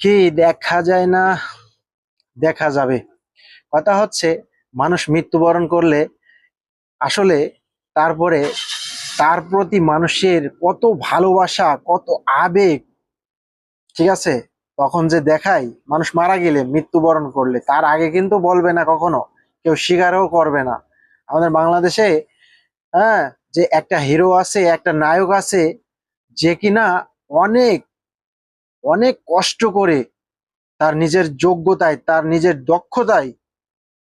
কি দেখা যায় না, দেখা যাবে। কথা হচ্ছে, মানুষ মৃত্যুবরণ করলে আসলে তারপরে তার প্রতি মানুষের কত ভালোবাসা, কত আবেগ, ঠিক আছে? তখন যে দেখাই মানুষ মারা গেলে মৃত্যুবরণ করলে, তার আগে কিন্তু বলবে না কখনো, কেউ স্বীকারও করবে না। আমাদের বাংলাদেশে হ্যাঁ যে একটা হিরো আছে, একটা নায়ক আছে, যে কিনা অনেক অনেক কষ্ট করে তার নিজের যোগ্যতায়, তার নিজের দক্ষতায়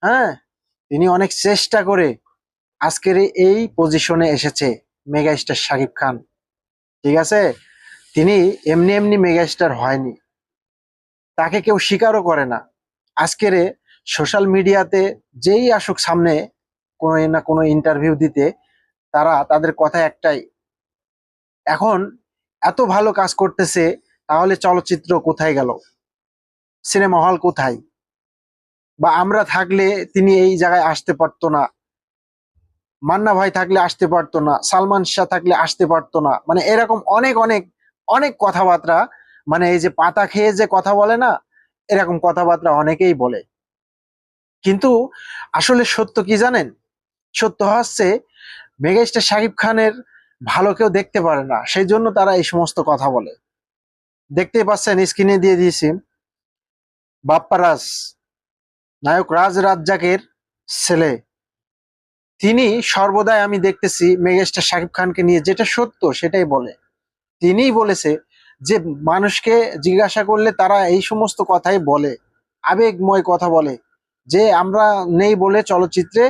হ্যাঁ? তিনি অনেক চেষ্টা করে আজকের এই পজিশনে এসেছে মেগা স্টার শাকিব খান। ঠিক আছে? তিনি এমনি এমনি মেগা স্টার হয়নি। তাকে কেউ স্বীকারও করে না। আজকের সোশ্যাল মিডিয়াতে যেই আসুক সামনে কোনো না কোনো ইন্টারভিউ দিতে তারা তাদের কথা একটাই, এখন এত ভালো কাজ করতেছে তাহলে চলচ্চিত্র কোথায় গেল? সিনেমা হল কোথায়? বা আমরা থাকলে তিনি এই জায়গায় আসতে পারতো না। মান্না ভাই থাকলে আসতে পারতো না। সালমান শাহ থাকলে আসতে পারতো না। মানে এরকম অনেক অনেক অনেক কথাবার্তা মানে এই যে পাতা খেয়ে যে কথা বলে না, এরকম কথাবার্তা অনেকেই বলে। কিন্তু আসলে সত্য কি জানেন? সত্য হচ্ছে মেগাস্টার শাকিব খানের ভালো কেউ দেখতে পারে না। সেই জন্য তারা এই সমস্ত কথা বলে। দেখতেই পাচ্ছেন, স্ক্রিনে দিয়ে দিয়েছি বাপ্পারাজ নায়ক রাজ রাজ্জাকের ছেলে। তিনি সর্বদাই আমি দেখতেছি মেগাস্টার শাকিব খানকে নিয়ে, যেটা সত্য সেটাই বলে। তিনিই বলেছে যে, মানুষকে জিজ্ঞাসা করলে তারা এই সমস্ত কথাই বলে, আবেগময় কথা বলে, যে আমরা নেই বলে চলচ্চিত্রে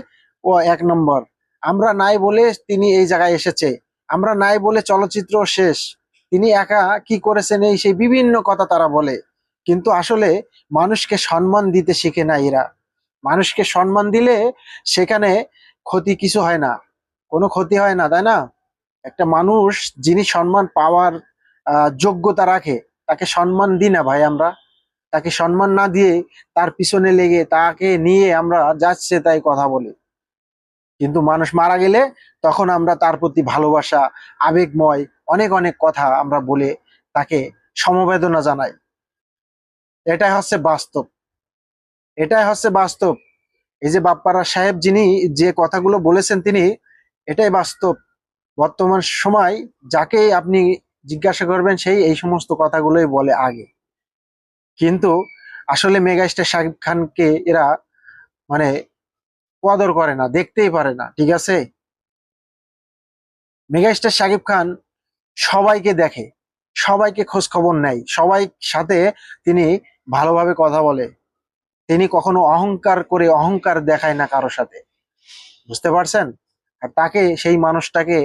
ও এক নম্বর। আমরা নাই বলে তিনি এই জায়গায় এসেছে। আমরা নাই বলে চলচ্চিত্র শেষ। তিনি একা কি করেছেন এই সেই বিভিন্ন কথা তারা বলে। কিন্তু আসলে মানুষকে সম্মান দিতে শিখে না এরা। মানুষকে সম্মান দিলে সেখানে ক্ষতি কিছু হয় না। কোনো ক্ষতি হয় না, তাই না? একটা মানুষ যিনি সম্মান পাওয়ার যোগ্যতা রাখে, তাকে সম্মান দিই না ভাই আমরা। তাকে সম্মান না দিয়ে তার পিছনে লেগে, তাকে নিয়ে আমরা যাচ্ছে তাই কথা বলি। কিন্তু মানুষ মারা গেলে তখন আমরা তার প্রতি ভালোবাসা, আবেগময় অনেক অনেক কথা আমরা বলে তাকে সমবেদনা জানাই। এটাই হচ্ছে বাস্তব। এটাই হচ্ছে বাস্তব। এই যে বাপ্পারা সাহেব যিনি যে কথাগুলো বলেছেন তিনি, এটাই বাস্তব। বর্তমান সময় যাকে আপনি জিজ্ঞাসা করবেন সেই এই সমস্ত কথাগুলোই বলে আগে। কিন্তু আসলে মেগাস্টার শাকিব খানকে এরা মানে কদর করে না, দেখতেই পারে না, ঠিক আছে? মেগাস্টার শাকিব খান সবাইকে দেখে, সবাইকে খোঁজ খবর নেয়, সবাই সাথে তিনি ভালোভাবে কথা বলে। তিনি কখনো অহংকার করে অহংকার দেখায় না কারোর সাথে। বুঝতে পারছেন? আর তাকে, সেই মানুষটাকে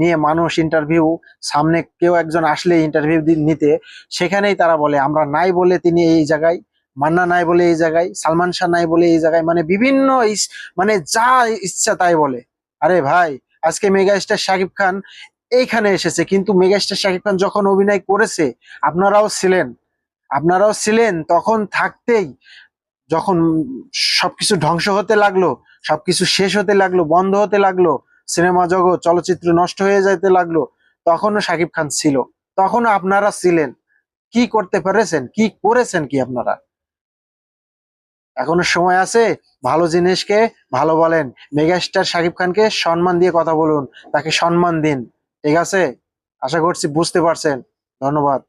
নিয়ে মানুষ ইন্টারভিউ সামনে কেউ একজন আসলে ইন্টারভিউ নিতে, সেখানেই তারা বলে, আমরা নাই বলে তিনি এই জায়গায় মান্না নাই বলে এই জায়গায়, সালমান শাহ নাই বলে এই জায়গায় মানে বিভিন্ন মানে যা ইচ্ছা তাই বলে। আরে ভাই, আজকে মেগাস্টার শাকিব খান এইখানে এসেছে, কিন্তু মেগাস্টার শাকিব খান যখন অভিনয় করেছে, আপনারাও ছিলেন। আপনারাও ছিলেন, তখন থাকতেই যখন সবকিছু ধ্বংস হতে লাগল, সবকিছু শেষ হতে লাগল, বন্ধ হতে লাগল, সিনেমা জগৎ, চলচ্চিত্র নষ্ট হয়ে যেতে লাগল, তখনও শাকিব খান ছিল। তখনও আপনারা ছিলেন। কি করতে পেরেছেন? কি করেছেন কি আপনারা? এখনও সময় আছে, ভালো জিনিসকে ভালো বলেন। মেগাস্টার শাকিব খানকে সম্মান দিয়ে কথা বলুন, তাকে সম্মান দিন, ঠিক আছে? আশা করছি বুঝতে পারছেন। ধন্যবাদ।